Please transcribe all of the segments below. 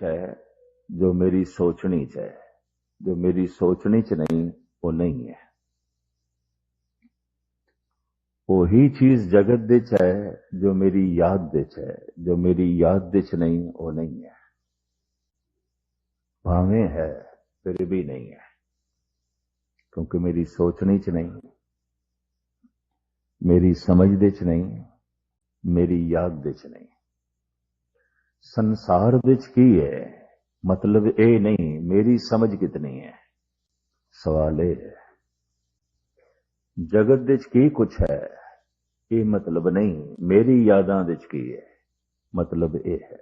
ਚ ਹੈ ਜੋ ਮੇਰੀ ਸੋਚਣੀ ਚ ਹੈ ਜੋ ਮੇਰੀ ਸੋਚਣੀ ਚ ਨਹੀਂ ਉਹ ਨਹੀਂ ਹੈ ਉਹੀ ਚੀਜ਼ ਜਗਤ ਦੇ ਚ ਹੈ ਜੋ ਮੇਰੀ ਯਾਦ ਦੇ ਚ ਹੈ ਜੋ ਮੇਰੀ ਯਾਦ ਦੇ ਚ ਨਹੀਂ ਉਹ ਨਹੀਂ ਹੈ ਭਾਵੇਂ ਹੈ ਫਿਰ ਵੀ ਨਹੀਂ ਹੈ ਕਿਉਂਕਿ ਮੇਰੀ ਸੋਚਣੀ ਚ ਨਹੀਂ ਮੇਰੀ ਸਮਝ ਦੇ ਚ ਨਹੀਂ ਮੇਰੀ ਯਾਦ ਦੇ ਚ ਨਹੀਂ ਸੰਸਾਰ ਵਿੱਚ ਕੀ ਹੈ ਮਤਲਬ ਇਹ ਨਹੀਂ ਮੇਰੀ ਸਮਝ ਕਿਤਨੀ ਹੈ ਸਵਾਲ ਇਹ ਹੈ ਜਗਤ ਵਿੱਚ ਕੀ ਕੁਛ ਹੈ ਇਹ ਮਤਲਬ ਨਹੀਂ ਮੇਰੀ ਯਾਦਾਂ ਵਿੱਚ ਕੀ ਹੈ ਮਤਲਬ ਇਹ ਹੈ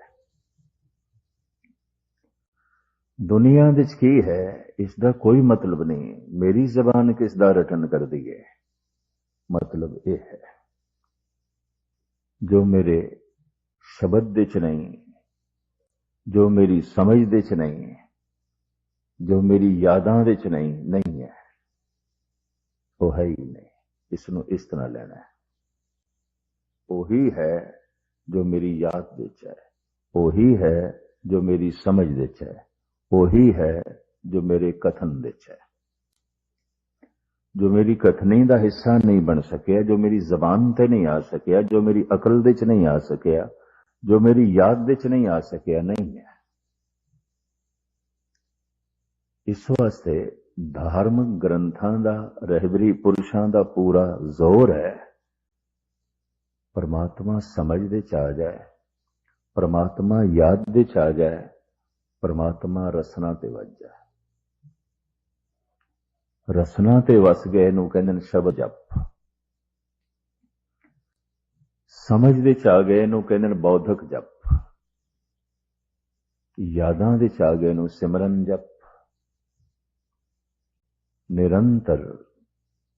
ਦੁਨੀਆ ਵਿੱਚ ਕੀ ਹੈ ਇਸ ਦਾ ਕੋਈ ਮਤਲਬ ਨਹੀਂ ਮੇਰੀ ਜ਼ਬਾਨ ਕਿਸ ਦਾ ਰਟਨ ਕਰਦੀ ਹੈ ਮਤਲਬ ਇਹ ਹੈ ਜੋ ਮੇਰੇ ਸ਼ਬਦ ਦੇ ਚ ਨਹੀਂ ਜੋ ਮੇਰੀ ਸਮਝ ਦੇ ਚ ਨਹੀਂ ਹੈ, ਜੋ ਮੇਰੀ ਯਾਦਾਂ ਦੇ ਚ ਨਹੀਂ ਨਹੀਂ ਹੈ, ਉਹ ਹੈ ਹੀ ਨਹੀਂ। ਇਸ ਨੂੰ ਇਸ ਤਰ੍ਹਾਂ ਲੈਣਾ ਹੈ। ਉਹੀ ਹੈ ਜੋ ਮੇਰੀ ਯਾਦ ਦੇ ਚ ਹੈ। ਉਹੀ ਹੈ ਜੋ ਮੇਰੀ ਸਮਝ ਦੇ ਚ ਹੈ। ਉਹੀ ਹੈ ਜੋ ਮੇਰੇ ਕਥਨ ਦੇ ਚ ਹੈ। ਜੋ ਮੇਰੀ ਕਥਨੀ ਦਾ ਹਿੱਸਾ ਨਹੀਂ ਬਣ ਸਕਿਆ, ਜੋ ਮੇਰੀ ਜ਼ਬਾਨ ਤੇ ਨਹੀਂ ਆ ਸਕਿਆ, ਜੋ ਮੇਰੀ ਅਕਲ ਦੇ ਚ ਨਹੀਂ ਆ ਸਕਿਆ ਜੋ ਮੇਰੀ ਯਾਦ ਵਿੱਚ ਨਹੀਂ ਆ ਸਕਿਆ, ਨਹੀਂ ਹੈ। ਇਸ ਵਾਸਤੇ ਧਾਰਮਿਕ ਗ੍ਰੰਥਾਂ ਦਾ, ਰਹਿਬਰੀ ਪੁਰਸ਼ਾਂ ਦਾ ਪੂਰਾ ਜ਼ੋਰ ਹੈ। ਪਰਮਾਤਮਾ ਸਮਝ ਦੇ ਚ ਆ ਜਾਏ, ਪਰਮਾਤਮਾ ਯਾਦ ਦੇ ਚ ਆ ਜਾਏ, ਪਰਮਾਤਮਾ ਰਸਨਾ ਤੇ ਵੱਜ ਜਾਏ। ਰਸਨਾ ਤੇ ਵਸ ਗਏ ਨੂੰ ਕਹਿੰਦੇ ਨੇ ਸ਼ਬਦ ਜਪ। ਸਮਝ ਦੇ ਚ ਆ ਗਏ ਨੂੰ ਕਹਿੰਦੇ ਨੇ ਬੌਧਕ ਜਪ। ਯਾਦਾਂ ਦੇ ਚ ਆ ਗਏ ਨੂੰ ਸਿਮਰਨ ਜਪ। ਨਿਰੰਤਰ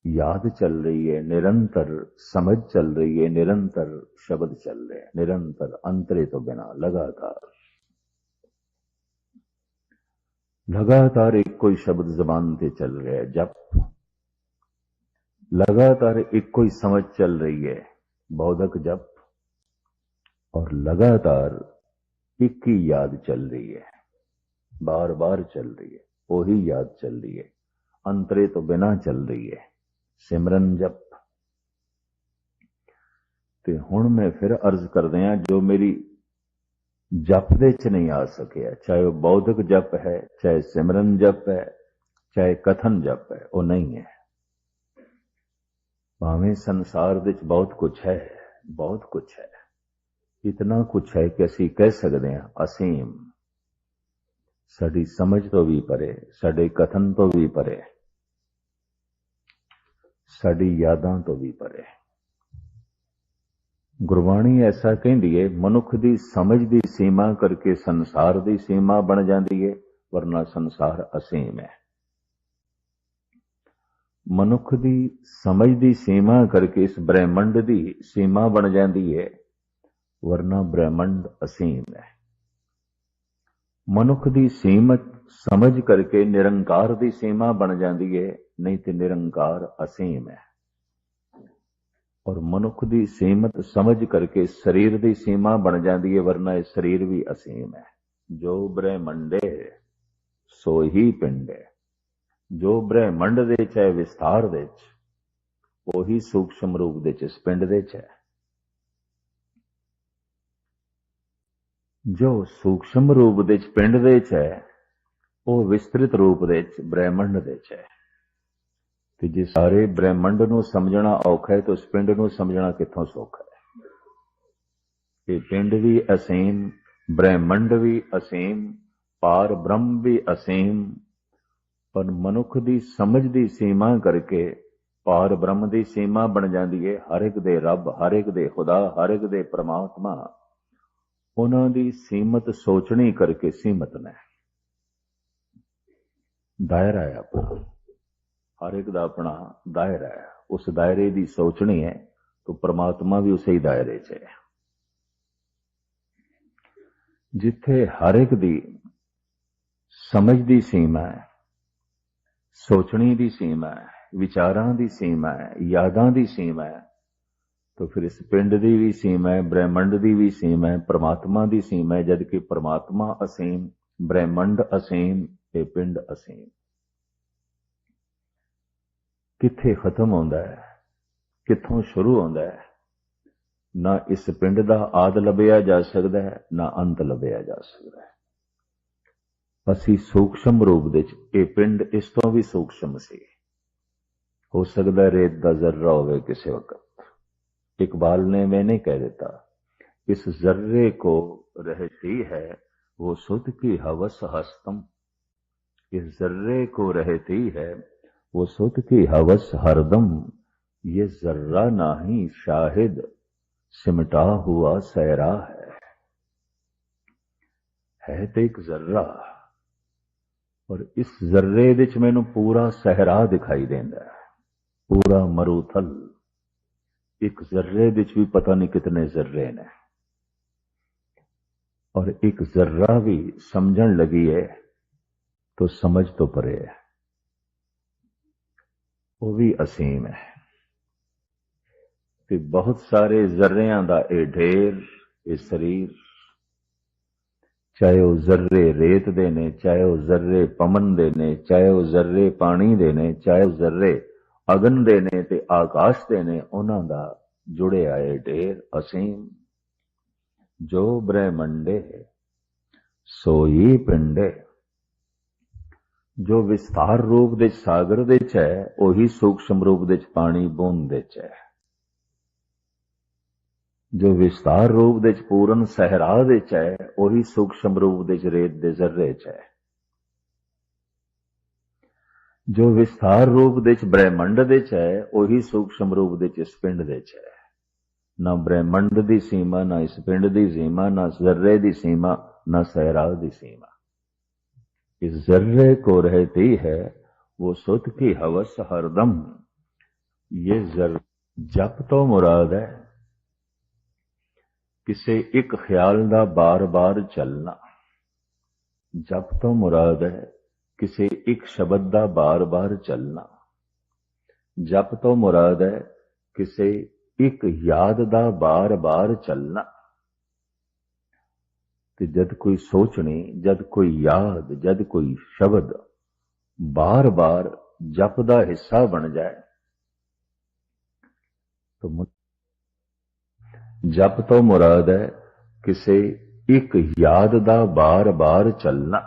ਯਾਦ ਚੱਲ ਰਹੀ ਹੈ, ਨਿਰੰਤਰ ਸਮਝ ਚੱਲ ਰਹੀ ਹੈ, ਨਿਰੰਤਰ ਸ਼ਬਦ ਚੱਲ ਰਹੇ ਹੈ, ਨਿਰੰਤਰ ਅੰਤਰੇ ਤੋਂ ਬਿਨਾ ਲਗਾਤਾਰ। ਲਗਾਤਾਰ ਇੱਕੋ ਹੀ ਸ਼ਬਦ ਜ਼ਬਾਨ ਤੇ ਚੱਲ ਰਿਹਾ ਹੈ, ਜਪ। ਲਗਾਤਾਰ ਇੱਕੋ ਹੀ ਸਮਝ ਚੱਲ ਰਹੀ ਹੈ। ਬੌਧਕ ਜਪ और लगातार एक ही याद चल रही है बार बार चल रही है वही याद चल रही है अंतरे तो बिना चल रही है सिमरन जप ਤੇ ਹੁਣ ਮੈਂ ਫਿਰ ਅਰਜ਼ ਕਰਦੇ ਆ ਜੋ ਮੇਰੀ ਜਪ ਦੇ ਚ ਨਹੀਂ ਆ ਸਕਿਆ ਚਾਹੇ ਉਹ ਬੌਧਿਕ ਜਪ ਹੈ ਚਾਹੇ ਸਿਮਰਨ ਜਪ ਹੈ ਚਾਹੇ ਕਥਨ ਜਪ ਹੈ ਉਹ ਨਹੀਂ ਹੈ ਭਾਵੇਂ ਸੰਸਾਰ ਵਿੱਚ ਬਹੁਤ ਕੁਝ ਹੈ, ਬਹੁਤ ਕੁਝ ਹੈ। ਇਤਨਾ ਕੁਝ ਹੈ ਕਿ ਅਸੀਂ ਕਹਿ ਸਕਦੇ ਹਾਂ, ਅਸੀਮ। ਸਾਡੀ ਸਮਝ ਤੋਂ ਵੀ ਪਰੇ, ਸਾਡੇ ਕਥਨ ਤੋਂ ਵੀ ਪਰੇ, ਸਾਡੀ ਯਾਦਾਂ ਤੋਂ ਵੀ ਪਰੇ। ਗੁਰਬਾਣੀ ਐਸਾ ਕਹਿੰਦੀ ਹੈ ਮਨੁੱਖ ਦੀ ਸਮਝ ਦੀ ਸੀਮਾ ਕਰਕੇ ਸੰਸਾਰ ਦੀ ਸੀਮਾ ਬਣ ਜਾਂਦੀ ਹੈ ਵਰਨਾ ਸੰਸਾਰ ਅਸੀਮ ਹੈ। ਮਨੁੱਖ ਦੀ ਸਮਝ ਦੀ ਸੀਮਾ ਕਰਕੇ ਇਸ ਬ੍ਰਹਿਮੰਡ ਦੀ ਸੀਮਾ ਬਣ ਜਾਂਦੀ ਹੈ, ਵਰਨਾ ਬ੍ਰਹਿਮੰਡ ਅਸੀਮ ਹੈ। ਮਨੁੱਖ ਦੀ ਸੀਮਤ ਸਮਝ ਕਰਕੇ ਨਿਰੰਕਾਰ ਦੀ ਸੀਮਾ ਬਣ ਜਾਂਦੀ ਹੈ, ਨਹੀਂ ਤੇ ਨਿਰੰਕਾਰ ਅਸੀਮ ਹੈ। ਔਰ ਮਨੁੱਖ ਦੀ ਸੀਮਤ ਸਮਝ ਕਰਕੇ ਸਰੀਰ ਦੀ ਸੀਮਾ ਬਣ ਜਾਂਦੀ ਹੈ, ਵਰਨਾ ਇਹ ਸਰੀਰ ਵੀ ਅਸੀਮ ਹੈ। ਜੋ ਬ੍ਰਹਿਮੰਡੇ ਸੋ ਹੀ ਪਿੰਡ ਹੈ। ਜੋ ਬ੍ਰਹਿਮੰਡ ਦੇ ਚ ਹੈ, ਵਿਸਥਾਰ ਦੇ ਚ ਉਹੀ ਸੂਖਸ਼ਮ ਰੂਪ ਦੇ ਚ ਇਸ ਪਿੰਡ ਦੇ ਚ ਹੈ। ਜੋ ਸੂਖਸ਼ਮ ਰੂਪ ਦੇ ਚ ਪਿੰਡ ਦੇ ਚ ਹੈ, ਉਹ ਵਿਸਤ੍ਰਿਤ ਰੂਪ ਦੇ ਚ ਬ੍ਰਹਿਮੰਡ ਦੇ ਚ ਹੈ। ਤੇ ਜੇ ਸਾਰੇ ਬ੍ਰਹਿਮੰਡ ਨੂੰ ਸਮਝਣਾ ਔਖਾ ਹੈ, ਤਾਂ ਉਸ ਪਿੰਡ ਨੂੰ ਸਮਝਣਾ ਕਿੱਥੋਂ ਸੌਖਾ ਹੈ? ਇਹ ਪਿੰਡ ਵੀ ਅਸੀਮ, ਬ੍ਰਹਿਮੰਡ ਵੀ ਅਸੀਮ, ਪਾਰ ਬ੍ਰਹਮ ਵੀ ਅਸੀਮ ਪਰ ਮਨੁੱਖ ਦੀ ਸਮਝ ਦੀ ਸੀਮਾ ਕਰਕੇ ਪਾਰ ਬ੍ਰਹਮ ਦੀ ਸੀਮਾ ਬਣ ਜਾਂਦੀ ਹੈ ਹਰ ਇੱਕ ਦੇ ਰੱਬ, ਹਰ ਇੱਕ ਦੇ ਖੁਦਾ, ਹਰ ਇੱਕ ਦੇ ਪ੍ਰਮਾਤਮਾ। ਉਹਨਾਂ ਦੀ ਸੀਮਤ ਸੋਚਣੀ ਕਰਕੇ ਸੀਮਤ ਨੇ। ਦਾਇਰਾ ਹੈ ਆਪੋ। ਹਰ ਇੱਕ ਦਾ ਆਪਣਾ ਦਾਇਰਾ ਹੈ। ਉਸ ਦਾਇਰੇ ਦੀ ਸੋਚਣੀ ਹੈ ਤਾਂ ਪ੍ਰਮਾਤਮਾ ਵੀ ਉਸੇ ਹੀ ਦਾਇਰੇ 'ਚ ਹੈ। ਜਿੱਥੇ ਹਰ ਇੱਕ ਦੀ ਸਮਝ ਦੀ ਸੀਮਾ ਹੈ ਸੋਚਣੀ ਦੀ ਸੀਮਾ ਹੈ ਵਿਚਾਰਾਂ ਦੀ ਸੀਮਾ ਹੈ ਯਾਦਾਂ ਦੀ ਸੀਮਾ ਹੈ तो फिर इस पिंड ਦੀ ਵੀ ਸੀਮਾ ਹੈ ਬ੍ਰਹਿਮੰਡ ਦੀ ਵੀ ਸੀਮਾ ਹੈ ਪ੍ਰਮਾਤਮਾ ਦੀ ਸੀਮਾ ਹੈ ਜਦ ਕਿ ਪ੍ਰਮਾਤਮਾ ਅਸੀਮ ਬ੍ਰਹਿਮੰਡ ਅਸੀਮ ਤੇ ਪਿੰਡ ਅਸੀਮ ਕਿੱਥੇ ਖਤਮ ਹੁੰਦਾ ਹੈ ਕਿੱਥੋਂ ਸ਼ੁਰੂ ਹੁੰਦਾ ਹੈ ਨਾ ਇਸ ਪਿੰਡ ਦਾ ਆਦ ਲੱਭਿਆ ਜਾ ਸਕਦਾ ਹੈ ਨਾ ਅੰਤ ਲੱਭਿਆ ਜਾ ਸਕਦਾ ਹੈ ਅਸੀਂ ਸੂਖਸ਼ਮ ਰੂਪ ਦੇ ਚ ਇਹ ਪਿੰਡ ਇਸ ਤੋਂ ਵੀ ਸੂਖਸ਼ਮ ਸੀ ਹੋ ਸਕਦਾ ਹੈ ਰੇਤ ਦਾ ਜ਼ਰਰਾ ਹੋਵੇ ਕਿਸੇ ਵਕਤ इकबाल ने मैंने कह देता इस जर्रे को रहती है वो सुध की हवस हस्तम इस जर्रे को रहती है वो सुध की हवस हरदम ये जर्रा नाही शाहिद सिमटा हुआ सहरा है है तो एक जर्रा और इस जर्रे विच मैनू पूरा सहरा दिखाई देंदा है पूरा मरूथल ਇੱਕ ਜ਼ਰਰੇ ਵਿੱਚ ਵੀ ਪਤਾ ਨਹੀਂ ਕਿਤਨੇ ਜ਼ਰਰੇ ਨੇ ਔਰ ਇੱਕ ਜ਼ਰਰਾ ਵੀ ਸਮਝਣ ਲੱਗੀ ਹੈ ਤਾਂ ਸਮਝ ਤੋਂ ਪਰੇ ਹੈ ਉਹ ਵੀ ਅਸੀਮ ਹੈ ਤੇ ਬਹੁਤ ਸਾਰੇ ਜ਼ਰਰਿਆਂ ਦਾ ਇਹ ਢੇਰ ਇਹ ਸਰੀਰ ਚਾਹੇ ਉਹ ਜ਼ਰਰੇ ਰੇਤ ਦੇ ਨੇ, ਚਾਹੇ ਉਹ ਜ਼ਰਰੇ ਪਮਨ ਦੇ ਨੇ, ਚਾਹੇ ਉਹ ਜ਼ਰਰੇ ਪਾਣੀ ਦੇ ਨੇ, ਚਾਹੇ ਉਹ ਜ਼ਰਰੇ ਅਗਨ ਦੇ ਨੇ ਤੇ ਆਕਾਸ਼ ਦੇ ਨੇ, ਉਹਨਾਂ ਦਾ ਜੁੜੇ ਆਏ ਢੇਰ ਅਸੀਮ। ਜੋ ਬ੍ਰਹਿਮੰਡੇ, ਸੋਈ ਪਿੰਡੇ। ਜੋ ਵਿਸਥਾਰ ਰੂਪ ਦੇ ਸਾਗਰ ਦੇ ਚ ਹੈ, ਉਹੀ ਸੂਖਸ਼ਮ ਰੂਪ ਦੇ ਚ ਪਾਣੀ ਬੂੰਦ ਦੇ ਚ ਹੈ। ਜੋ ਵਿਸਥਾਰ ਰੂਪ ਦੇ ਚ ਪੂਰਨ ਸਹਿਰਾ ਦੇ ਚ ਹੈ ਉਹੀ ਸੂਖਸ਼ਮ ਰੂਪ ਦੇ ਚ ਰੇਤ ਦੇ ਜ਼ਰਰੇ ਚ ਹੈ ਜੋ ਵਿਸਥਾਰ ਰੂਪ ਦੇ ਚ ਬ੍ਰਹਿਮੰਡ ਦੇ ਚ ਹੈ ਉਹੀ ਸੂਖਸ਼ਮ ਰੂਪ ਦੇ ਚ ਇਸ ਪਿੰਡ ਦੇ ਚ ਹੈ ਨਾ ਬ੍ਰਹਿਮੰਡ ਦੀ ਸੀਮਾ ਨਾ ਇਸ ਪਿੰਡ ਦੀ ਸੀਮਾ ਨਾ ਜ਼ਰਰੇ ਦੀ ਸੀਮਾ ਨਾ ਸਹਿਰਾ ਦੀ ਸੀਮਾ इस जर्रे को रहती है वो सुत की हवस हरदम ये जर जप तो मुराद है ਕਿਸੇ ਇੱਕ ਖਿਆਲ ਦਾ ਬਾਰ-ਬਾਰ ਚੱਲਣਾ। ਜਪ ਤੋਂ ਮੁਰਾਦ ਹੈ, ਕਿਸੇ ਇੱਕ ਸ਼ਬਦ ਦਾ ਬਾਰ-ਬਾਰ ਚੱਲਣਾ। ਜਪ ਤੋਂ ਮੁਰਾਦ ਹੈ, ਕਿਸੇ ਇੱਕ ਯਾਦ ਦਾ ਬਾਰ-ਬਾਰ ਚੱਲਣਾ। ਤੇ ਜਦ ਕੋਈ ਸੋਚਣੀ, ਜਦ ਕੋਈ ਯਾਦ, ਜਦ ਕੋਈ ਸ਼ਬਦ ਬਾਰ-ਬਾਰ ਜਪ ਦਾ ਹਿੱਸਾ ਬਣ ਜਾਏ, ਤਾਂ ਜਪ ਤੋਂ ਮੁਰਾਦ ਹੈ ਕਿਸੇ ਇੱਕ ਯਾਦ ਦਾ ਬਾਰ-ਬਾਰ ਚੱਲਣਾ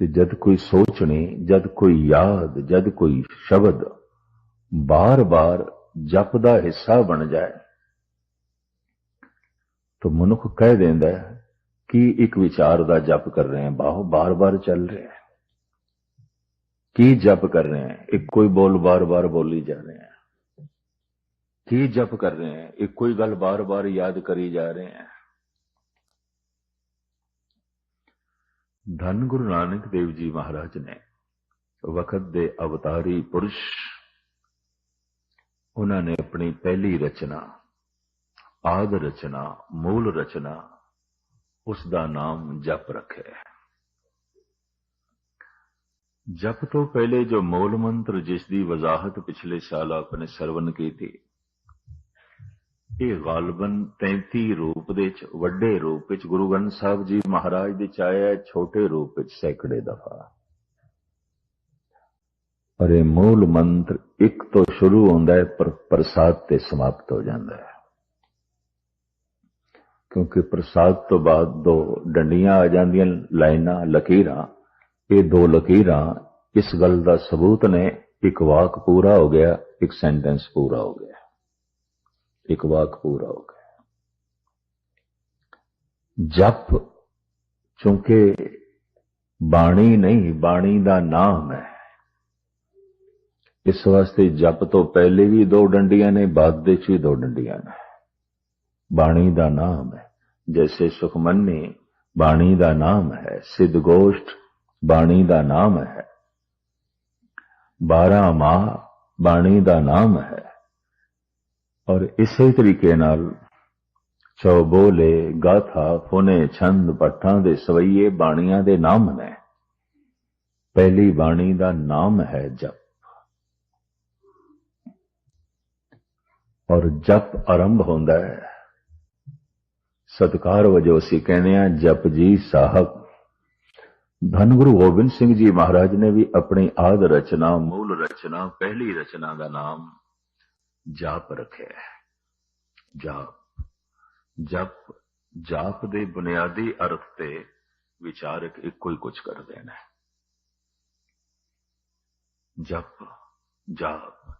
ਤੇ ਜਦ ਕੋਈ ਸੋਚਣੀ ਜਦ ਕੋਈ ਯਾਦ ਜਦ ਕੋਈ ਸ਼ਬਦ ਬਾਰ-ਬਾਰ ਜਪ ਦਾ ਹਿੱਸਾ ਬਣ ਜਾਏ तो मनुख कह देंदा है कि एक विचार ਦਾ ਜਪ ਕਰ ਰਹੇ ਹਾਂ ਬਾਹੋ ਬਾਰ-ਬਾਰ ਚੱਲ ਰਿਹਾ ਹੈ ਕੀ ਜਪ ਕਰ ਰਹੇ हैं ਇੱਕੋ ਹੀ ਬੋਲ ਬਾਰ-ਬਾਰ ਬੋਲੀ ਜਾ ਰਹੇ हैं ਕੀ ਜਪ ਕਰ ਰਹੇ हैं ਇੱਕੋ ਹੀ ਗੱਲ ਬਾਰ-ਬਾਰ ਯਾਦ ਕਰੀ ਜਾ ਰਹੇ हैं ਧੰਨ ਗੁਰੂ ਨਾਨਕ ਦੇਵ ਜੀ ਮਹਾਰਾਜ ਨੇ ਵਕਤ ਦੇ ਅਵਤਾਰੀ ਪੁਰਸ਼ ਉਹਨਾਂ ਨੇ ਆਪਣੀ ਪਹਿਲੀ ਰਚਨਾ, ਆਦ ਰਚਨਾ, ਮੂਲ ਰਚਨਾ, ਉਸ ਦਾ ਨਾਮ ਜਪ ਰੱਖਿਆ ਜਪ ਤੋਂ ਪਹਿਲੇ ਜੋ ਮੂਲ ਮੰਤਰ ਜਿਸ ਦੀ ਵਜ਼ਾਹਤ ਪਿਛਲੇ ਸਾਲ ਆਪਨੇ ਸਰਵਨ ਕੀਤੀ ਇਹ ਗਾਲਬਨ 33 ਰੂਪ ਦੇ ਵਿੱਚ ਵੱਡੇ ਰੂਪ ਵਿੱਚ ਗੁਰੂ ਗ੍ਰੰਥ ਸਾਹਿਬ ਜੀ ਮਹਾਰਾਜ ਦੇ ਚ ਹੈ, ਛੋਟੇ ਰੂਪ ਵਿੱਚ ਸੈਂਕੜੇ ਦਫਾ। ਪਰ ਇਹ ਮੂਲ ਮੰਤਰ ਇੱਕ ਤੋਂ ਸ਼ੁਰੂ ਹੁੰਦਾ ਹੈ, ਪਰ ਪ੍ਰਸਾਦ ਤੇ ਸਮਾਪਤ ਹੋ ਜਾਂਦਾ ਹੈ। ਕਿਉਂਕਿ ਪ੍ਰਸਾਦ ਤੋਂ ਬਾਅਦ ਦੋ ਡੰਡੀਆਂ ਆ ਜਾਂਦੀਆਂ, ਲਾਈਨਾਂ, ਲਕੀਰਾਂ। ਇਹ ਦੋ ਲਕੀਰਾਂ, ਇਸ ਗੱਲ ਦਾ ਸਬੂਤ ਨੇ, ਇੱਕ ਵਾਕ ਪੂਰਾ ਹੋ ਗਿਆ, ਇੱਕ ਸੈਂਟੈਂਸ ਪੂਰਾ ਹੋ ਗਿਆ। ਇੱਕ ਵਾਕ ਪੂਰਾ ਹੋ ਗਿਆ ਜਪ ਚੁੰਕੇ ਬਾਣੀ ਨਹੀਂ, ਬਾਣੀ ਦਾ ਨਾਮ ਹੈ। ਇਸ ਵਾਸਤੇ ਜਪ ਤੋਂ ਪਹਿਲੇ ਵੀ ਦੋ ਡੰਡੀਆਂ ਨੇ, ਬਾਅਦ ਦੇ ਚ ਵੀ ਦੋ ਡੰਡੀਆਂ ਨੇ। ਬਾਣੀ ਦਾ ਨਾਮ ਹੈ। ਜੈਸੇ ਸੁਖਮਨੀ ਬਾਣੀ ਦਾ ਨਾਮ ਹੈ। ਸਿੱਧ ਗੋਸ਼ਟ, ਬਾਣੀ ਦਾ ਨਾਮ ਹੈ। 12 ਮਾਹ, ਬਾਣੀ ਦਾ ਨਾਮ ਹੈ। ਔਰ ਇਸੇ ਤਰੀਕੇ ਨਾਲ ਚੌਬੋਲੇ ਗਾਥਾ ਫੁਨੇ ਛੰਦ ਪੱਠਾਂ ਦੇ ਸਵਈਏ ਬਾਣੀਆਂ ਦੇ ਨਾਮ ਨੇ। ਪਹਿਲੀ ਬਾਣੀ ਦਾ ਨਾਮ ਹੈ ਜਪ। ਔਰ ਜਪ ਆਰੰਭ ਹੁੰਦਾ ਹੈ। ਸਤਕਾਰ ਵਜੋਂ ਅਸੀਂ ਕਹਿੰਦੇ ਆ ਜਪ ਜੀ ਸਾਹਿਬ। ਧੰਨ ਗੁਰੂ ਗੋਬਿੰਦ ਸਿੰਘ ਜੀ ਮਹਾਰਾਜ ਨੇ ਵੀ ਆਪਣੀ ਆਦ ਰਚਨਾ, ਮੂਲ ਰਚਨਾ, ਪਹਿਲੀ ਰਚਨਾ ਦਾ ਨਾਮ ਜਾਪ ਰੱਖਿਆ ਹੈ ਜਾਪ ਜਪ ਜਾਪ ਦੇ ਬੁਨਿਆਦੀ ਅਰਥ ਤੇ ਵਿਚਾਰਕ ਇੱਕੋ ਹੀ ਕੁਝ ਕਰਦੇ ਨੇ ਜਪ ਜਾਪ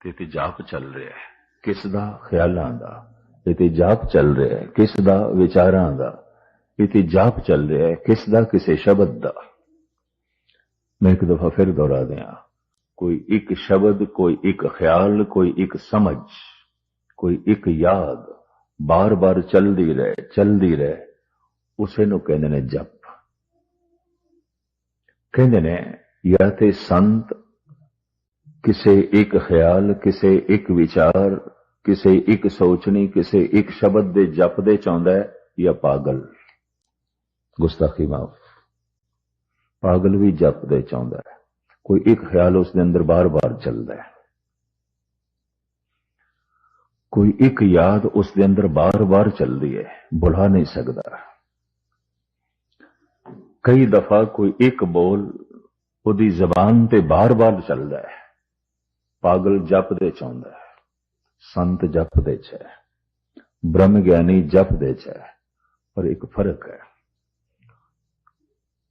ਤੇ ਤੇ ਜਾਪ ਚੱਲ ਰਿਹਾ ਹੈ ਕਿਸ ਦਾ ਖਿਆਲਾਂ ਦਾ ਇਹ ਤੇ ਜਾਪ ਚੱਲ ਰਿਹਾ ਹੈ ਕਿਸ ਦਾ ਵਿਚਾਰਾਂ ਦਾ ਇਹ ਤੇ ਜਾਪ ਚੱਲ ਰਿਹਾ ਹੈ ਕਿਸ ਦਾ ਕਿਸੇ ਸ਼ਬਦ ਦਾ ਮੈਂ ਇੱਕ ਦਫਾ ਫਿਰ ਦੁਹਰਾ ਦਿਆਂ ਕੋਈ ਇੱਕ ਸ਼ਬਦ, ਕੋਈ ਇੱਕ ਖਿਆਲ, ਕੋਈ ਇੱਕ ਸਮਝ, ਕੋਈ ਇੱਕ ਯਾਦ ਬਾਰ-ਬਾਰ ਚੱਲਦੀ ਰਹੇ ਚੱਲਦੀ ਰਹੇ। ਉਸੇ ਨੂੰ ਕਹਿੰਦੇ ਨੇ ਜਪ। ਕਹਿੰਦੇ ਨੇ ਜਾਂ ਤੇ ਸੰਤ, ਕਿਸੇ ਇੱਕ ਖਿਆਲ, ਕਿਸੇ ਇੱਕ ਵਿਚਾਰ, ਕਿਸੇ ਇੱਕ ਸੋਚਣੀ, ਕਿਸੇ ਇੱਕ ਸ਼ਬਦ ਦੇ ਜਪ ਦੇ ਚਾਹੁੰਦਾ ਹੈ ਜਾਂ ਪਾਗਲ? ਗੁਸਤਾਖੀ ਮਾਫ। ਪਾਗਲ ਵੀ ਜਪ ਦੇ ਚਾਹੁੰਦਾ ਹੈ। ਕੋਈ ਇੱਕ ਖਿਆਲ ਉਸ ਦੇ ਅੰਦਰ ਬਾਰ-ਬਾਰ ਚੱਲਦਾ ਹੈ। ਕੋਈ ਇੱਕ ਯਾਦ ਉਸ ਦੇ ਅੰਦਰ ਬਾਰ-ਬਾਰ ਚੱਲਦੀ ਹੈ ਬੁਲਾ ਨਹੀਂ ਸਕਦਾ। ਕਈ ਦਫਾ ਕੋਈ ਇੱਕ ਬੋਲ ਉਹਦੀ ਜ਼ਬਾਨ ਤੇ ਬਾਰ-ਬਾਰ ਚੱਲਦਾ ਹੈ। ਪਾਗਲ ਜਪ ਦੇ ਚਾਹੁੰਦਾ ਹੈ, ਸੰਤ ਜਪ ਦੇ ਚ ਹੈ, ਬ੍ਰਹਮ ਗਿਆਨੀ ਜਪ ਦੇ ਚ ਹੈ, ਪਰ ਇੱਕ ਫ਼ਰਕ ਹੈ।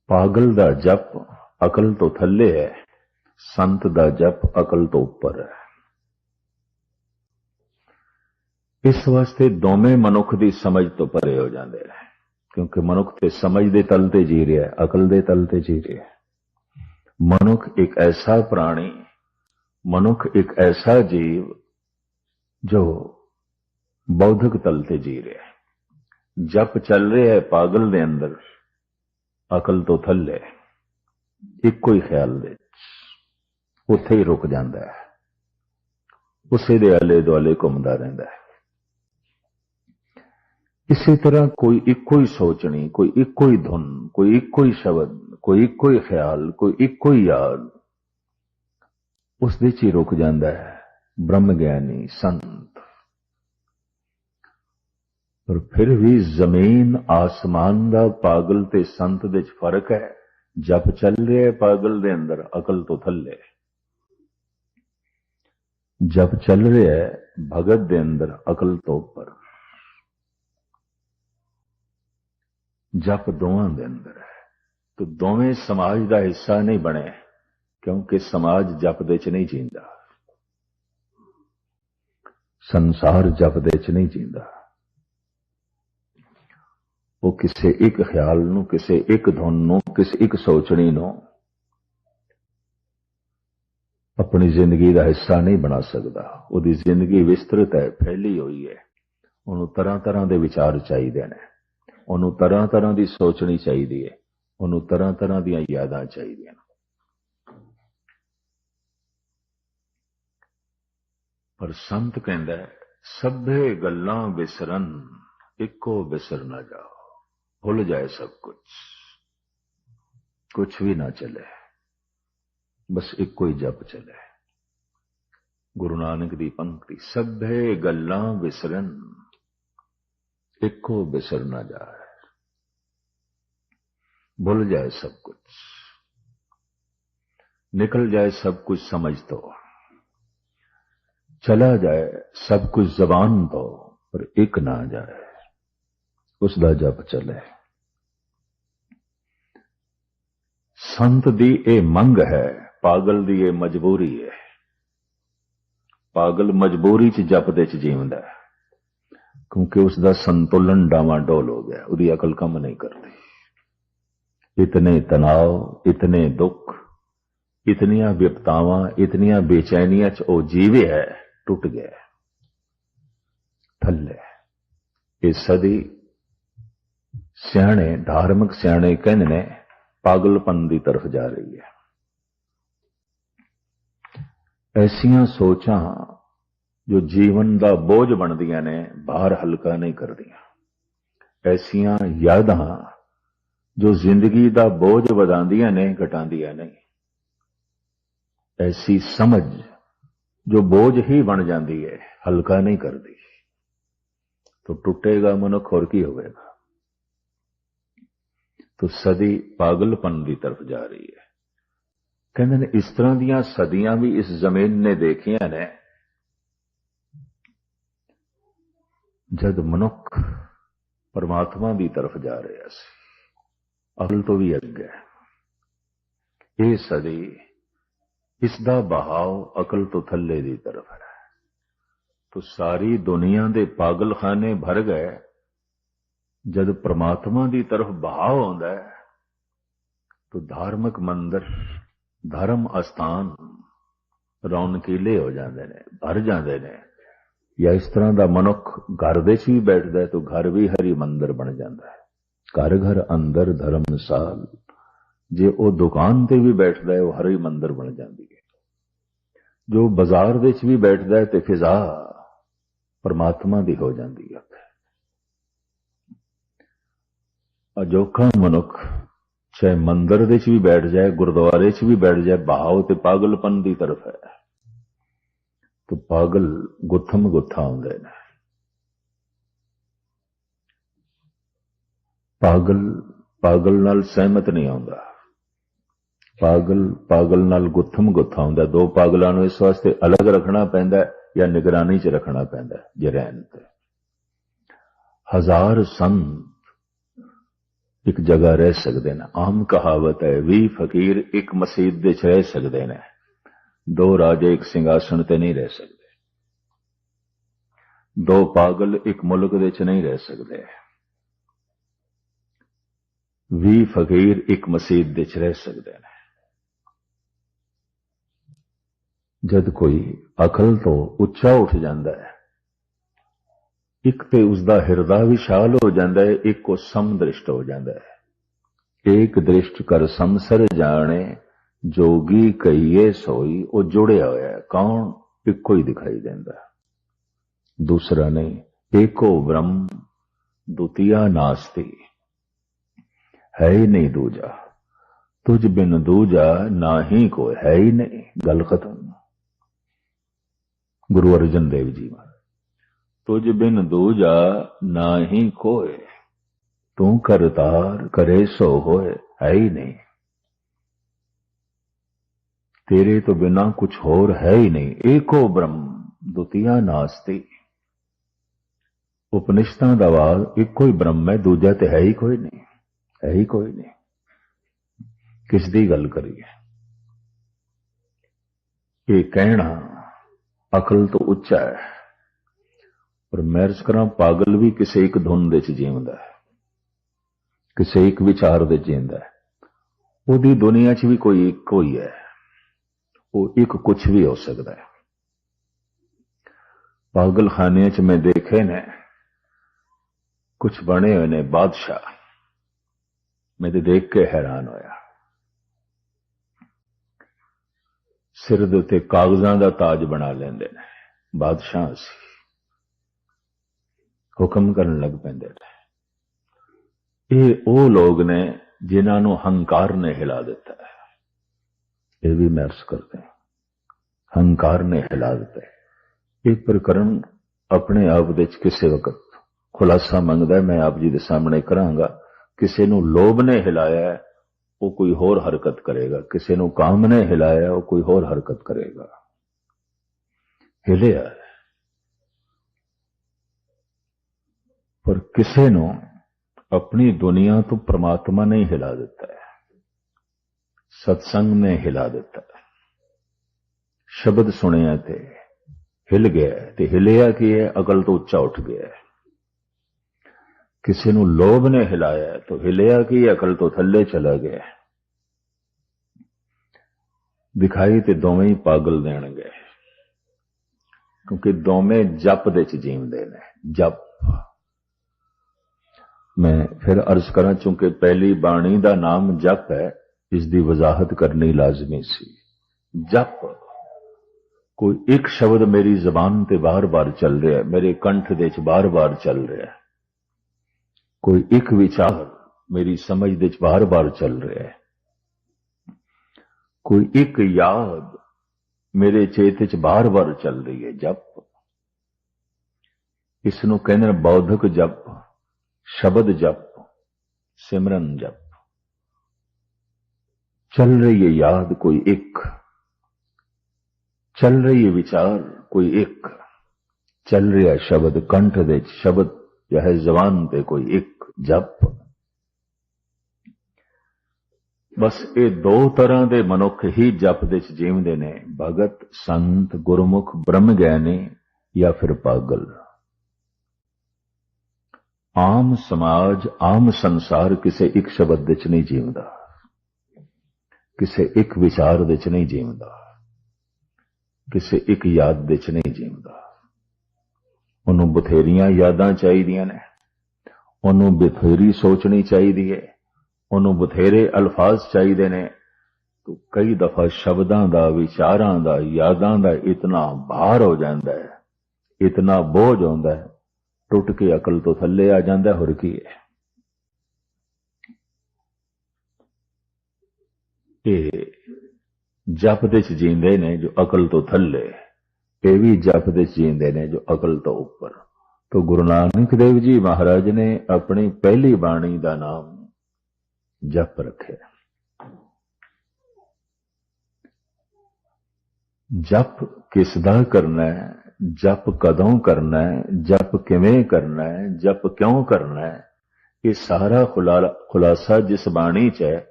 ਪਾਗਲ ਦਾ ਜਪ ਅਕਲ ਤੋਂ ਥੱਲੇ ਹੈ, ਸੰਤ ਦਾ ਜਪ ਅਕਲ ਤੋਂ ਉੱਪਰ ਹੈ। ਇਸ ਵਾਸਤੇ ਦੋਵੇਂ ਮਨੁੱਖ ਦੀ ਸਮਝ ਤੋਂ ਪਰੇ ਹੋ ਜਾਂਦੇ ਨੇ, ਕਿਉਂਕਿ ਮਨੁੱਖ ਤੇ ਸਮਝ ਦੇ ਤਲ ਤੇ ਜੀ ਰਿਹਾ ਹੈ, ਅਕਲ ਦੇ ਤਲ ਤੇ ਜੀ ਰਿਹਾ ਹੈ। ਮਨੁੱਖ ਇੱਕ ਐਸਾ ਪ੍ਰਾਣੀ, ਮਨੁੱਖ ਇੱਕ ਐਸਾ ਜੀਵ ਜੋ ਬੌਧਿਕ ਤਲ ਤੇ ਜੀ ਰਿਹਾ ਹੈ। ਜਪ ਚੱਲ ਰਿਹਾ ਹੈ ਪਾਗਲ ਦੇ ਅੰਦਰ, ਅਕਲ ਤੋਂ ਥੱਲੇ ਇੱਕੋ ਹੀ ਖਿਆਲ ਦੇ ਉੱਥੇ ਹੀ ਰੁਕ ਜਾਂਦਾ ਹੈ। ਉਸੇ ਦੇ ਆਲੇ ਦੁਆਲੇ ਘੁੰਮਦਾ ਰਹਿੰਦਾ ਹੈ। ਇਸੇ ਤਰ੍ਹਾਂ ਕੋਈ ਇੱਕੋ ਹੀ ਸੋਚਣੀ, ਕੋਈ ਇੱਕੋ ਹੀ ਧੁਨ, ਕੋਈ ਇੱਕੋ ਹੀ ਸ਼ਬਦ, ਕੋਈ ਇੱਕੋ ਹੀ ਖਿਆਲ, ਕੋਈ ਇੱਕੋ ਹੀ ਯਾਦ, ਉਸ ਦੇ ਚ ਹੀ ਰੁਕ ਜਾਂਦਾ ਹੈ। ਬ੍ਰਹਮ ਗਿਆਨੀ, ਸੰਤ। ਪਰ ਫਿਰ ਵੀ ਜ਼ਮੀਨ ਆਸਮਾਨ ਦਾ ਪਾਗਲ ਤੇ ਸੰਤ ਦੇ ਚ ਫ਼ਰਕ ਹੈ। ਜਪ ਚੱਲ ਰਿਹਾ ਪਾਗਲ ਦੇ ਅੰਦਰ, ਅਕਲ ਤੋਂ ਥੱਲੇ। ਜਪ ਚੱਲ ਰਿਹਾ ਭਗਤ ਦੇ ਅੰਦਰ, ਅਕਲ ਤੋਂ ਉੱਪਰ। ਜਪ ਦੋਵਾਂ ਦੇ ਅੰਦਰ ਹੈ। ਤੇ ਦੋਵੇਂ ਸਮਾਜ ਦਾ ਹਿੱਸਾ ਨਹੀਂ ਬਣੇ, ਕਿਉਂਕਿ ਸਮਾਜ ਜਪ ਦੇ ਚ ਨਹੀਂ ਜੀਂਦਾ। ਸੰਸਾਰ ਜਪ ਦੇ ਚ ਨਹੀਂ ਜੀਂਦਾ। ਉਹ ਕਿਸੇ ਇੱਕ ਖਿਆਲ ਨੂੰ, ਕਿਸੇ ਇੱਕ ਧੁਨ ਨੂੰ ਕਿਸੇ ਇੱਕ ਸੋਚਣੀ ਨੂੰ ਆਪਣੀ ਜ਼ਿੰਦਗੀ ਦਾ ਹਿੱਸਾ ਨਹੀਂ ਬਣਾ ਸਕਦਾ। ਉਹਦੀ ਜ਼ਿੰਦਗੀ ਵਿਸਤ੍ਰਿਤ ਹੈ ਫੈਲੀ ਹੋਈ ਹੈ। ਉਹਨੂੰ ਤਰ੍ਹਾਂ ਤਰ੍ਹਾਂ ਦੇ ਵਿਚਾਰ ਚਾਹੀਦੇ ਨੇ। ਉਹਨੂੰ ਤਰ੍ਹਾਂ ਤਰ੍ਹਾਂ ਦੀ ਸੋਚਣੀ ਚਾਹੀਦੀ ਹੈ। ਉਹਨੂੰ ਤਰ੍ਹਾਂ ਤਰ੍ਹਾਂ ਦੀਆਂ ਯਾਦਾਂ ਚਾਹੀਦੀਆਂ ਨੇ। ਪਰ ਸੰਤ ਕਹਿੰਦਾ ਹੈ, ਸਭੇ ਗੱਲਾਂ ਵਿਸਰਨ ਇੱਕੋ ਵਿਸਰ ਨਾ ਜਾਓ। ਭੁੱਲ ਜਾਏ ਸਭ ਕੁਝ कुछ भी ना चले। बस एक कोई जप चले। गुरु नानक दी पंक्ति, सभे गल्ला विसरन एको बिसर ना जाए। भूल जाए सब कुछ। निकल जाए सब कुछ समझ तो। चला जाए सब कुछ जबान तो पर एक ना जाए। उसका जप चले। ਸੰਤ ਦੀ ਇਹ ਮੰਗ ਹੈ, ਪਾਗਲ ਦੀ ਇਹ ਮਜਬੂਰੀ ਹੈ। ਪਾਗਲ ਮਜਬੂਰੀ 'ਚ ਜਪਦੇ 'ਚ ਜੀਵਦਾ ਕਿਉਂਕਿ ਉਸ ਦਾ ਸੰਤੁਲਨ ਡਾਵਾ ਡੋਲ ਹੋ ਗਿਆ, ਉਹਦੀ ਅਕਲ ਕੰਮ ਨਹੀਂ ਕਰਦੀ। ਇਤਨੇ ਤਣਾਅ, ਇਤਨੇ ਦੁੱਖ, ਇਤਨੀਆਂ ਵਿਪਤਾਵਾਂ, ਇਤਨੀਆਂ ਬੇਚੈਨੀਆਂ 'ਚ ਉਹ ਜੀਵਿਆ ਟੁੱਟ ਗਿਆ ਥੱਲੇ, ਇਹ ਸਦੀ ਸਿਆਣੇ, ਧਾਰਮਿਕ ਸਿਆਣੇ ਕਹਿੰਦੇ ਨੇ ਪਾਗਲਪਨ ਦੀ ਤਰਫ ਜਾ ਰਹੀ ਹੈ ਐਸੀਆਂ ਸੋਚਾਂ ਜੋ ਜੀਵਨ ਦਾ ਬੋਝ ਬਣਦੀਆਂ ਨੇ ਬਾਹਰ ਹਲਕਾ ਨਹੀਂ ਕਰਦੀਆਂ ਐਸੀਆਂ ਯਾਦਾਂ ਜੋ ਜ਼ਿੰਦਗੀ ਦਾ ਬੋਝ ਵਧਾਉਂਦੀਆਂ ਨੇ ਘਟਾਉਂਦੀਆਂ ਨਹੀਂ ਐਸੀ ਸਮਝ ਜੋ ਬੋਝ ਹੀ ਬਣ ਜਾਂਦੀ ਹੈ ਹਲਕਾ ਨਹੀਂ ਕਰਦੀ तो ਟੁੱਟੇਗਾ ਮਨੁੱਖ ਹੋਰ ਕੀ ਹੋਵੇਗਾ ਤੋ ਸਦੀ ਪਾਗਲਪਨ ਦੀ ਤਰਫ ਜਾ ਰਹੀ ਹੈ ਕਹਿੰਦੇ ਨੇ ਇਸ ਤਰ੍ਹਾਂ ਦੀਆਂ ਸਦੀਆਂ ਵੀ ਇਸ ਜ਼ਮੀਨ ਨੇ ਦੇਖੀਆਂ ਨੇ ਜਦ ਮਨੁੱਖ ਪਰਮਾਤਮਾ ਦੀ ਤਰਫ ਜਾ ਰਿਹਾ ਸੀ ਅਕਲ ਤੋਂ ਵੀ ਅੱਗੇ ਇਹ ਸਦੀ ਇਸ ਦਾ ਬਹਾਵ ਅਕਲ ਤੋਂ ਥੱਲੇ ਦੀ ਤਰਫ ਹੈ ਤੋ ਸਾਰੀ ਦੁਨੀਆ ਦੇ ਪਾਗਲਖਾਨੇ ਭਰ ਗਏ ਜਦ ਪ੍ਰਮਾਤਮਾ ਦੀ ਤਰਫ ਬਹਾਵ ਆਉਂਦਾ ਹੈ, ਤੋ ਧਾਰਮਿਕ ਮੰਦਰ, ਧਰਮ ਅਸਥਾਨ ਰੌਣਕੀਲੇ ਹੋ ਜਾਂਦੇ ਨੇ, ਭਰ ਜਾਂਦੇ ਨੇ। ਜਾਂ ਇਸ ਤਰ੍ਹਾਂ ਦਾ ਮਨੁੱਖ ਘਰ ਦੇ 'ਚ ਵੀ ਬੈਠਦਾ ਤਾਂ ਘਰ ਵੀ ਹਰੀ ਮੰਦਰ ਬਣ ਜਾਂਦਾ ਹੈ। ਘਰ ਘਰ ਅੰਦਰ ਧਰਮਸਾਲ ਜੇ ਉਹ ਦੁਕਾਨ ਤੇ ਵੀ ਬੈਠਦਾ ਹੈ, ਉਹ ਹਰੀ ਮੰਦਰ ਬਣ ਜਾਂਦੀ ਹੈ। ਜੋ ਬਾਜ਼ਾਰ ਵਿੱਚ ਵੀ ਬੈਠਦਾ ਹੈ, ਤੇ ਫਿਜ਼ਾ ਪਰਮਾਤਮਾ ਦੀ ਹੋ ਜਾਂਦੀ ਹੈ। ਅਜੋਖਾ ਮਨੁੱਖ ਚਾਹੇ ਮੰਦਰ ਦੇ 'ਚ ਵੀ ਬੈਠ ਜਾਏ, ਗੁਰਦੁਆਰੇ 'ਚ ਵੀ ਬੈਠ ਜਾਏ ਭਾਵ ਤੇ ਪਾਗਲਪਨ ਦੀ ਤਰਫ ਹੈ। ਤੋ ਪਾਗਲ ਗੁੱਥਮ ਗੁੱਥਾ ਹੁੰਦੇ ਨੇ। ਪਾਗਲ ਪਾਗਲ ਨਾਲ ਸਹਿਮਤ ਨਹੀਂ ਆਉਂਦਾ। ਪਾਗਲ ਪਾਗਲ ਨਾਲ ਗੁੱਥਮ ਗੁੱਥਾ ਹੁੰਦਾ। ਦੋ ਪਾਗਲਾਂ ਨੂੰ ਇਸ ਵਾਸਤੇ ਅਲੱਗ ਰੱਖਣਾ ਪੈਂਦਾ ਜਾਂ ਨਿਗਰਾਨੀ 'ਚ ਰੱਖਣਾ ਪੈਂਦਾ, ਜੇ ਰਹਿਣ ਤੇ। ਹਜ਼ਾਰ ਸੰਤ ਇੱਕ ਜਗ੍ਹਾ ਰਹਿ ਸਕਦੇ ਨੇ। ਆਮ ਕਹਾਵਤ ਹੈ, ਵੀ ਫਕੀਰ ਇੱਕ ਮਸਜਿਦ ਦੇ 'ਚ ਰਹਿ ਸਕਦੇ ਨੇ। ਦੋ ਰਾਜੇ ਇੱਕ ਸਿੰਘਾਸਣ ਤੇ ਨਹੀਂ ਰਹਿ ਸਕਦੇ। ਦੋ ਪਾਗਲ ਇੱਕ ਮੁਲਕ ਦੇ 'ਚ ਨਹੀਂ ਰਹਿ ਸਕਦੇ। ਵੀ ਫਕੀਰ ਇੱਕ ਮਸਜਿਦ ਦੇ 'ਚ ਰਹਿ ਸਕਦੇ ਨੇ। ਜਦ ਕੋਈ ਅਕਲ ਤੋਂ ਉੱਚਾ ਉੱਠ ਜਾਂਦਾ ਹੈ ਇੱਕ ਤੇ ਉਸ ਦਾ ਹਿਰਦਾ ਵਿਸ਼ਾਲ ਹੋ ਜਾਂਦਾ ਹੈ, ਇੱਕ ਕੋ ਸਮਦ੍ਰਿਸ਼ਟ ਹੋ ਜਾਂਦਾ ਹੈ। ਏਕ ਦ੍ਰਿਸ਼ਟ ਕਰ ਸੰਸਰ ਜਾਣੇ, ਜੋਗੀ ਕਹੀਏ ਸੋਈ, ਉਹ ਜੁੜਿਆ ਹੋਇਆ ਹੈ, ਕੌਣ? ਇੱਕੋ ਹੀ ਦਿਖਾਈ ਦਿੰਦਾ ਦੂਸਰਾ ਨਹੀਂ, ਏਕੋ ਬ੍ਰਹਮ, ਦੁਤੀਆ ਨਾਸਤੀ। ਹੈ ਹੀ ਨਹੀਂ ਦੂਜਾ। ਤੁਝ ਬਿਨ ਦੂਜਾ ਨਾ ਹੀ ਕੋਈ ਹੈ ਹੀ ਨਹੀਂ। ਗੱਲ ਖਤਮ। ਗੁਰੂ ਅਰਜਨ ਦੇਵ ਜੀ ਮਹਾਰਾਜ। ਤੁਝ ਬਿਨ ਦੂਜਾ ਨਾਹੀ ਕੋਏ ਤੂੰ ਕਰਤਾਰ ਕਰੇ ਸੋ ਹੋਏ, ਹੈ ਹੀ ਨਹੀਂ। ਤੇਰੇ ਤੋਂ ਬਿਨਾ ਕੁਝ ਹੋਰ ਹੈ ਹੀ ਨਹੀਂ। ਏਕੋ ਬ੍ਰਹਮ, ਦੁਤੀਆ ਨਾਸਤੀ। ਉਪਨਿਸ਼ਦਾਂ ਦਾ ਵਾਲ ਇੱਕੋ ਹੀ ਬ੍ਰਹਮ ਹੈ, ਦੂਜਾ ਤੇ ਹੈ ਹੀ ਕੋਈ ਨਹੀਂ, ਹੈ ਹੀ ਕੋਈ ਨਹੀਂ। ਕਿਸ ਦੀ ਗੱਲ ਕਰੀਏ? ਇਹ ਕਹਿਣਾ ਅਕਲ ਤੋਂ ਉੱਚਾ ਹੈ। ਪਰ ਮੈਰਜ ਕਰਾਂ, ਪਾਗਲ ਵੀ ਕਿਸੇ ਇੱਕ ਧੁਨ ਦੇ ਚ ਜੀਵਦਾ ਹੈ, ਕਿਸੇ ਇੱਕ ਵਿਚਾਰ ਦੇ ਜੀਂਦਾ ਹੈ। ਉਹਦੀ ਦੁਨੀਆ 'ਚ ਵੀ ਕੋਈ ਇੱਕ ਹੀ ਹੈ, ਉਹ ਇੱਕ ਕੁਝ ਵੀ ਹੋ ਸਕਦਾ ਹੈ। ਪਾਗਲ 'ਚ ਮੈਂ ਦੇਖੇ ਨੇ ਕੁਝ ਬਣੇ ਹੋਏ ਨੇ ਬਾਦਸ਼ਾਹ। ਮੈਂ ਤੇ ਦੇਖ ਕੇ ਹੈਰਾਨ ਹੋਇਆ। ਸਿਰ ਦੇ ਉੱਤੇ ਕਾਗਜ਼ਾਂ ਦਾ ਤਾਜ ਬਣਾ ਲੈਂਦੇ ਨੇ, ਬਾਦਸ਼ਾਹ ਸੀ ਹੁਕਮ ਕਰਨ ਲੱਗ ਪੈਂਦੇ ਨੇ। ਇਹ ਉਹ ਲੋਕ ਨੇ ਜਿਨ੍ਹਾਂ ਨੂੰ ਹੰਕਾਰ ਨੇ ਹਿਲਾ ਦਿੱਤਾ ਹੈ। ਇਹ ਵੀ ਮਹਿਸ ਕਰਦੇ ਹਨ ਹੰਕਾਰ ਨੇ ਹਿਲਾ ਦਿੱਤਾ ਇਹ ਪ੍ਰਕਰਨ ਆਪਣੇ ਆਪ ਵਿੱਚ ਕਿਸੇ ਵਕਤ ਖੁਲਾਸਾ ਮੰਗਦਾ ਮੈਂ ਆਪ ਜੀ ਦੇ ਸਾਹਮਣੇ ਕਰਾਂਗਾ। ਕਿਸੇ ਨੂੰ ਲੋਭ ਨੇ ਹਿਲਾਇਆ ਉਹ ਕੋਈ ਹੋਰ ਹਰਕਤ ਕਰੇਗਾ। ਕਿਸੇ ਨੂੰ ਕਾਮ ਨੇ ਹਿਲਾਇਆ ਉਹ ਕੋਈ ਹੋਰ ਹਰਕਤ ਕਰੇਗਾ। ਹਿਲਿਆ ਹੈ। ਪਰ ਕਿਸੇ ਨੂੰ ਆਪਣੀ ਦੁਨੀਆ ਤੋਂ ਪ੍ਰਮਾਤਮਾ ਨੇ ਹਿਲਾ ਦਿੱਤਾ ਹੈ। ਸਤਸੰਗ ਨੇ ਹਿਲਾ ਦਿੱਤਾ ਹੈ। ਸ਼ਬਦ ਸੁਣਿਆ ਤੇ ਹਿਲ ਗਿਆ ਤੇ ਹਿਲਿਆ ਕੀ ਹੈ? ਅਕਲ ਤੋਂ ਉੱਚਾ ਉੱਠ ਗਿਆ ਹੈ। ਕਿਸੇ ਨੂੰ ਲੋਭ ਨੇ ਹਿਲਾਇਆ ਤਾਂ ਹਿਲਿਆ ਕੀ ਅਕਲ ਤੋਂ ਥੱਲੇ ਚਲਾ ਗਿਆ ਦਿਖਾਈ ਤੇ ਦੋਵੇਂ ਹੀ ਪਾਗਲ ਦੇਣਗੇ ਕਿਉਂਕਿ ਦੋਵੇਂ ਜਪ ਦੇ ਚ ਜੀਵਦੇ ਨੇ। ਜਪ ਮੈਂ ਫਿਰ ਅਰਜ਼ ਕਰਾਂ, ਚੂੰਕਿ ਪਹਿਲੀ ਬਾਣੀ ਦਾ ਨਾਮ ਜਪ ਹੈ ਇਸ ਦੀ ਵਜ਼ਾਹਤ ਕਰਨੀ ਲਾਜ਼ਮੀ ਸੀ। ਜਪ, ਕੋਈ ਇੱਕ ਸ਼ਬਦ ਮੇਰੀ ਜ਼ਬਾਨ ਤੇ ਬਾਰ-ਬਾਰ ਚੱਲ ਰਿਹਾ ਹੈ, ਮੇਰੇ ਕੰਠ ਦੇ ਵਿੱਚ ਬਾਰ-ਬਾਰ ਚੱਲ ਰਿਹਾ ਹੈ। ਕੋਈ ਇੱਕ ਵਿਚਾਰ ਮੇਰੀ ਸਮਝ ਦੇ ਵਿੱਚ ਬਾਰ-ਬਾਰ ਚੱਲ ਰਿਹਾ ਹੈ। ਕੋਈ ਇੱਕ ਯਾਦ ਮੇਰੇ ਚੇਤ ਚ ਬਾਰ-ਬਾਰ ਚੱਲ ਰਹੀ ਹੈ। ਜਪ ਇਸ ਨੂੰ ਕਹਿੰਦੇ ਨੇ ਬੌਧਿਕ ਜਪ। ਸ਼ਬਦ ਜਪ ਸਿਮਰਨ ਜਪ चल रही है याद कोई एक चल रही है विचार कोई एक चल रहा शब्द कंठ दे च, शब्द या है जबान ते कोई एक जप ਬਸ ਇਹ ਦੋ ਤਰ੍ਹਾਂ ਦੇ ਮਨੁੱਖ ਹੀ ਜਪ ਦੇ ਚ ਜੀਵਦੇ ਨੇ ਭਗਤ ਸੰਤ ਗੁਰਮੁਖ ਬ੍ਰਹਮ ਗਿਆਨੀ ਜਾਂ ਫਿਰ ਪਾਗਲ ਆਮ ਸਮਾਜ, ਆਮ ਸੰਸਾਰ ਕਿਸੇ ਇੱਕ ਸ਼ਬਦ ਦੇ ਚ ਨਹੀਂ ਜੀਵਦਾ। ਕਿਸੇ ਇੱਕ ਵਿਚਾਰ ਵਿੱਚ ਨਹੀਂ ਜੀਵਦਾ। ਕਿਸੇ ਇੱਕ ਯਾਦ ਵਿੱਚ ਨਹੀਂ ਜੀਵਦਾ। ਉਹਨੂੰ ਬਥੇਰੀਆਂ ਯਾਦਾਂ ਚਾਹੀਦੀਆਂ ਨੇ। ਉਹਨੂੰ ਬਥੇਰੀ ਸੋਚਣੀ ਚਾਹੀਦੀ ਹੈ। ਉਹਨੂੰ ਬਥੇਰੇ ਅਲਫਾਜ਼ ਚਾਹੀਦੇ ਨੇ। ਤੋ ਕਈ ਦਫਾ ਸ਼ਬਦਾਂ ਦਾ, ਵਿਚਾਰਾਂ ਦਾ, ਯਾਦਾਂ ਦਾ ਇਤਨਾ ਭਾਰ ਹੋ ਜਾਂਦਾ ਹੈ। ਇਤਨਾ ਬੋਝ ਹੁੰਦਾ ਹੈ। ਟੁੱਟ ਕੇ ਅਕਲ ਤੋਂ ਥੱਲੇ ਆ ਜਾਂਦਾ, ਹੋਰ ਕੀ ਹੈ? ਇਹ ਜਪ ਦੇ ਚ ਜੀਂਦੇ ਨੇ ਜੋ ਅਕਲ ਤੋਂ ਥੱਲੇ, ਇਹ ਵੀ ਜਪ ਦੇ ਚ ਜੀਂਦੇ ਨੇ ਜੋ ਅਕਲ ਤੋਂ ਉੱਪਰ। ਤੋ ਗੁਰੂ ਨਾਨਕ ਦੇਵ ਜੀ ਮਹਾਰਾਜ ਨੇ ਆਪਣੀ ਪਹਿਲੀ ਬਾਣੀ ਦਾ ਨਾਮ ਜਪ ਰੱਖਿਆ। ਜਪ ਕਿਸ ਦਾ ਕਰਨਾ ਹੈ? ਜਪ ਕਦੋਂ ਕਰਨਾ ਹੈ, ਜਪ ਕਿਵੇਂ ਕਰਨਾ ਹੈ, ਜਪ ਕਿਉਂ ਕਰਨਾ ਹੈ, ਇਹ ਸਾਰਾ ਖੁਲਾ- ਖੁਲਾਸਾ ਜਿਸ ਬਾਣੀ 'ਚ ਹੈ,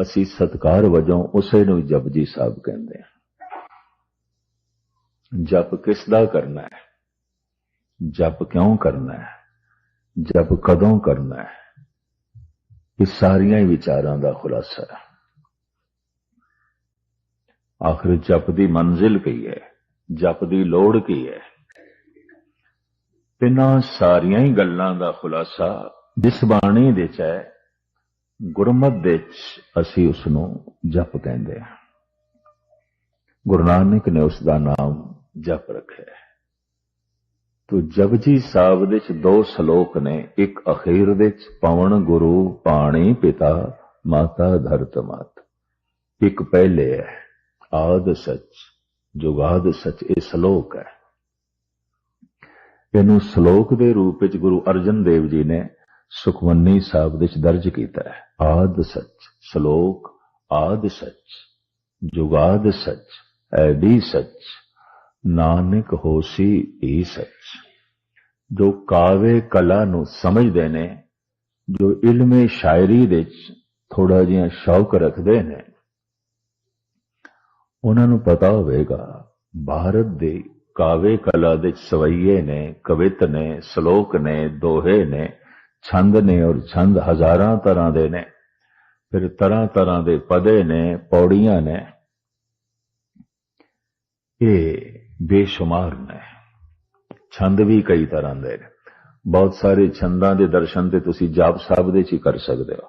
ਅਸੀਂ ਸਤਕਾਰ ਵਜੋਂ ਉਸੇ ਨੂੰ ਜਪਜੀ ਸਾਹਿਬ ਕਹਿੰਦੇ ਹਾਂ। ਜਪ ਕਿਸ ਦਾ ਕਰਨਾ ਹੈ? ਜਪ ਕਿਉਂ ਕਰਨਾ ਹੈ? ਜਪ ਕਦੋਂ ਕਰਨਾ ਹੈ? ਇਹ ਸਾਰੀਆਂ ਹੀ ਵਿਚਾਰਾਂ ਦਾ ਖੁਲਾਸਾ ਹੈ। ਆਖਰ ਜਪ ਦੀ ਮੰਜ਼ਿਲ ਕੀ ਹੈ? ਜਪ ਦੀ ਲੋੜ ਕੀ ਹੈ? ਇਹਨਾਂ ਸਾਰੀਆਂ ਹੀ ਗੱਲਾਂ ਦਾ ਖੁਲਾਸਾ ਜਿਸ ਬਾਣੀ ਦੇ ਚ ਹੈ, ਗੁਰਮਤ ਦੇ ਚ ਅਸੀਂ ਉਸ ਨੂੰ ਜਪ ਕਹਿੰਦੇ ਹਾਂ। ਗੁਰੂ ਨਾਨਕ ਨੇ ਉਸ ਦਾ ਨਾਮ ਜਪ ਰੱਖਿਆ ਹੈ। ਤੋ ਜਪਜੀ ਸਾਹਿਬ ਦੇ ਚ ਦੋ ਸ਼ਲੋਕ ਨੇ, ਇੱਕ ਅਖੀਰ ਦੇ ਚ, ਪਵਨ ਗੁਰੂ ਪਾਣੀ ਪਿਤਾ ਮਾਤਾ ਧਰਤ ਮਾਤ। ਇੱਕ ਪਹਿਲੇ ਹੈ, ਆਦ ਸੱਚ। ਜੁਗਾਦ ਸੱਚ ਇਹ ਸ਼ਲੋਕ ਹੈ। ਇਹਨੂੰ ਸ਼ਲੋਕ ਦੇ ਰੂਪ ਵਿੱਚ ਗੁਰੂ ਅਰਜਨ ਦੇਵ ਜੀ ਨੇ ਸੁਖਮਨੀ ਸਾਹਿਬ ਵਿੱਚ ਦਰਜ ਕੀਤਾ ਹੈ। ਆਦ ਸੱਚ, ਸ਼ਲੋਕ, ਆਦ ਸੱਚ, ਜੁਗਾਦ ਸੱਚ, ਐਡੀ ਸੱਚ, ਨਾਨਕ ਹੋਸੀ ਈ ਸੱਚ। ਜੋ ਕਾਵੇ ਕਲਾ ਨੂੰ ਸਮਝਦੇ ਨੇ, ਜੋ ਇਲਮੇ ਸ਼ਾਇਰੀ ਦੇ ਵਿੱਚ ਥੋੜਾ ਜਿਹਾ ਸ਼ੌਕ ਰੱਖਦੇ ਨੇ ਉਹਨਾਂ ਨੂੰ ਪਤਾ ਹੋਵੇਗਾ, ਭਾਰਤ ਦੇ ਕਾਵੇ ਕਲਾ ਦੇ ਸਵਈਏ ਨੇ, ਕਵਿਤ ਨੇ, ਸ਼ਲੋਕ ਨੇ, ਦੋਹੇ ਨੇ, ਛੰਦ ਨੇ ਔਰ ਛੰਦ ਹਜ਼ਾਰਾਂ ਤਰ੍ਹਾਂ ਦੇ ਨੇ। ਫਿਰ ਤਰ੍ਹਾਂ ਤਰ੍ਹਾਂ ਦੇ ਪਦੇ ਨੇ, ਪੌੜੀਆਂ ਨੇ। ਇਹ ਬੇਸ਼ੁਮਾਰ ਨੇ। ਛੰਦ ਵੀ ਕਈ ਤਰ੍ਹਾਂ ਦੇ ਨੇ। ਬਹੁਤ ਸਾਰੇ ਛੰਦਾਂ ਦੇ ਦਰਸ਼ਨ ਤੇ ਤੁਸੀਂ ਜਾਪ ਸਾਹਿਬ ਦੇ ਚ ਹੀ ਕਰ ਸਕਦੇ ਹੋ।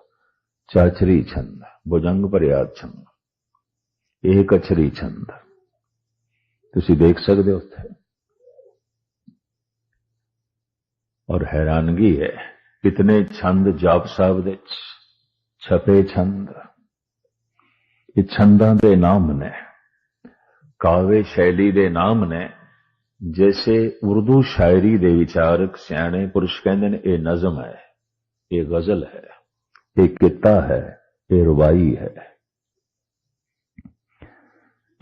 ਚਾਚਰੀ ਛੰਦ ਬੁਜੰਗ ਭਰਿਆ ਛੰਦ। ਇਹ ਕਛਰੀ ਛੰਦ। ਤੁਸੀਂ ਦੇਖ ਸਕਦੇ ਹੋ ਉੱਥੇ। ਔਰ ਹੈਰਾਨਗੀ ਹੈ, ਕਿਤਨੇ ਛੰਦ ਜਾਪ ਸਾਹਿਬ ਦੇ ਛਪੇ ਛੰਦ। ਇਹ ਛੰਦਾਂ ਦੇ ਨਾਮ ਨੇ। ਕਾਵੇ ਸ਼ੈਲੀ ਦੇ ਨਾਮ ਨੇ। ਜੈਸੇ ਉਰਦੂ ਸ਼ਾਇਰੀ ਦੇ ਵਿਚਾਰਕ ਸਿਆਣੇ ਪੁਰਸ਼ ਕਹਿੰਦੇ ਨੇ, ਇਹ ਨਜ਼ਮ ਹੈ, ਇਹ ਗਜ਼ਲ ਹੈ, ਇਹ ਕਿੱਤਾ ਹੈ, ਇਹ ਰਵਾਈ ਹੈ।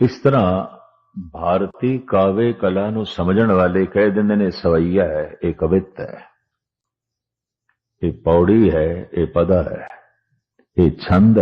ਇਸ ਤਰ੍ਹਾਂ ਭਾਰਤੀ ਕਾਵੇ ਕਲਾ ਨੂੰ ਸਮਝਣ ਵਾਲੇ ਕਹਿ ਦਿੰਦੇ ਨੇ, ਸਵਈਆ ਹੈ, ਇਹ ਕਵਿਤ ਹੈ। ਇਹ ਪੌੜੀ ਹੈ, ਇਹ ਪਦਾ ਹੈ, ਇਹ ਛੰਦ